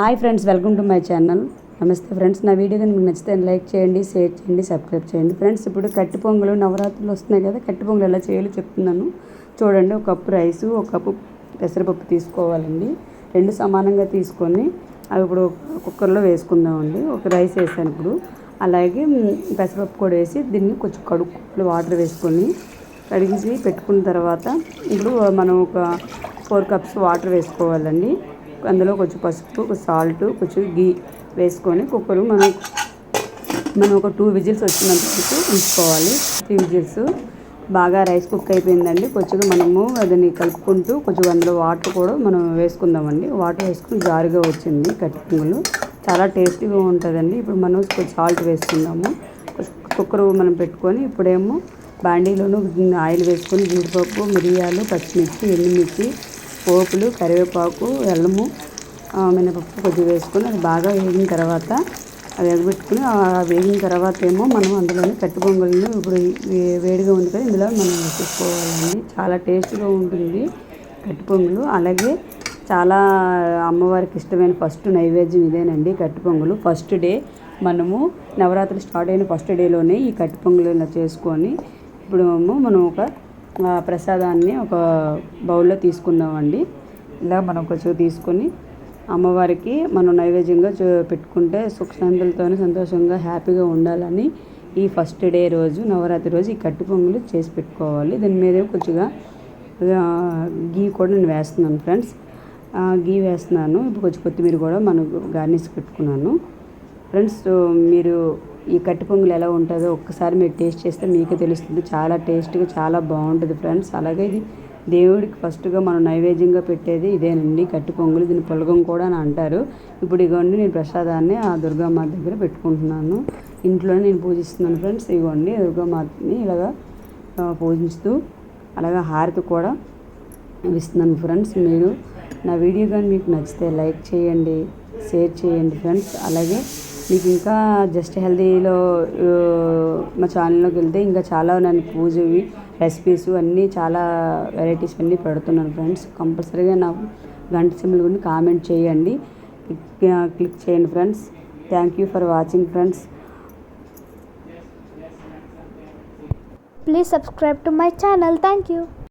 Hi friends welcome to my channel. నమస్తే friends నా video కనుక మీకు నచ్చితే లైక్ చేయండి షేర్ చేయండి సబ్స్క్రైబ్ చేయండి. ఫ్రెండ్స్ ఇప్పుడు కట్టి పొంగలు నవరాత్రులు వస్తున్నాయి కదా కట్టి పొంగలు ఎలా చేయాలో చెప్తున్నాను. చూడండి ఒక కప్పు రైసు ఒక కప్పు పెసరపప్పు తీసుకోవాలండి. రెండు సమానంగా తీసుకొని అవి ఇప్పుడు కుక్కర్లో వేసుకుందామండి. ఒక రైస్ వేసాను ఇప్పుడు. అలాగే పెసరపప్పు కూడా వేసి దీన్ని కొంచెం కడుక్కు వాటర్ వేసుకొని కడిగేసి పెట్టుకున్న తర్వాత ఇప్పుడు మనం ఒక ఫోర్ కప్స్ వాటర్ వేసుకోవాలండి. అందులో కొంచెం పసుపు సాల్ట్ కొంచెం గీ వేసుకొని కుక్కరు మనం మనం ఒక టూ విజిల్స్ వచ్చినంత వరకు ఉంచుకోవాలి. Three whistles. బాగా రైస్ కుక్ అయిపోయిందండి. కొంచెం మనము దాన్ని కలుపుకుంటూ కొంచెం అందులో వాటర్ కూడా మనం వేసుకుందామండి. వాటర్ వేసుకుని జారుగా వచ్చింది కట్టింగులు చాలా టేస్టీగా ఉంటుందండి. ఇప్పుడు మనం కొంచెం సాల్ట్ వేసుకుందాము. కుక్కర్ మనం పెట్టుకొని ఇప్పుడేమో బాండీలోనూ ఆయిల్ వేసుకొని జీడిపప్పు మిరియాలు పచ్చిమిర్చి ఎండుమిర్చి పోపులు కరివేపాకు అల్లము మినపప్పు కొద్దిగా వేసుకొని అది బాగా వేగిన తర్వాత అది ఎగబెట్టుకుని వేగిన తర్వాత ఏమో మనం అందులోనే కట్టు పొంగల్ని ఇప్పుడు వేడిగా ఉంది కదా ఇందులో మనం వేసుకోవాలండి చాలా టేస్ట్గా ఉంటుంది కట్టు పొంగలు అలాగే చాలా అమ్మవారికి ఇష్టమైన ఫస్ట్ నైవేద్యం ఇదేనండి కట్టు పొంగులు ఫస్ట్ డే మనము నవరాత్రి స్టార్ట్ అయిన ఫస్ట్ డేలోనే ఈ కట్టు పొంగలు ఇలా చేసుకొని ఇప్పుడు ఏమో మనం ఒక ప్రసాదాన్ని ఒక బౌల్లో తీసుకుందామండి. ఇలా మనం కొంచెం తీసుకొని అమ్మవారికి మనం నైవేద్యంగా పెట్టుకుంటే సుఖశాంతులతో సంతోషంగా హ్యాపీగా ఉండాలని ఈ ఫస్ట్ డే రోజు నవరాత్రి రోజు ఈ కట్టు పొంగులు చేసి పెట్టుకోవాలి. దీని మీద కొద్దిగా గీ కూడా నేను వేస్తున్నాను ఫ్రెండ్స్. ఆ, గీ వేస్తున్నాను. ఇప్పుడు కొంచెం కొత్తిమీర కూడా మనం గార్నిష్ పెట్టుకున్నాను. ఫ్రెండ్స్ మీరు ఈ కట్టిపొంగులు ఎలా ఉంటుందో ఒక్కసారి మీరు టేస్ట్ చేస్తే మీకే తెలుస్తుంది. చాలా టేస్ట్గా చాలా బాగుంటుంది ఫ్రెండ్స్. అలాగే ఇది దేవుడికి ఫస్ట్గా మనం నైవేద్యంగా పెట్టేది ఇదేనండి. కట్టి పొంగులు దీన్ని పొలగం కూడా అని అంటారు. ఇప్పుడు ఇగోండి నేను ప్రసాదాన్ని ఆ దుర్గామాత దగ్గర పెట్టుకుంటున్నాను. ఇంట్లోనే నేను పూజిస్తున్నాను ఫ్రెండ్స్. ఇగోండి దుర్గామాతని ఇలాగా పూజిస్తూ అలాగే హారతి కూడా ఇస్తున్నాను ఫ్రెండ్స్. మీరు నా వీడియో కానీ మీకు నచ్చితే లైక్ చేయండి షేర్ చేయండి ఫ్రెండ్స్. అలాగే మీకు ఇంకా జస్ట్ హెల్దీలో మా ఛానల్లోకి వెళ్తే ఇంకా చాలా నన్ను పూజవి రెసిపీస్ అన్నీ చాలా వెరైటీస్ అన్నీ పెడుతున్నాను ఫ్రెండ్స్. కంపల్సరీగా నా గంట సింబల్ గురించి కామెంట్ చేయండి. క్లిక్- చేయండి friends. Thank you for watching friends. Please subscribe to my channel thank you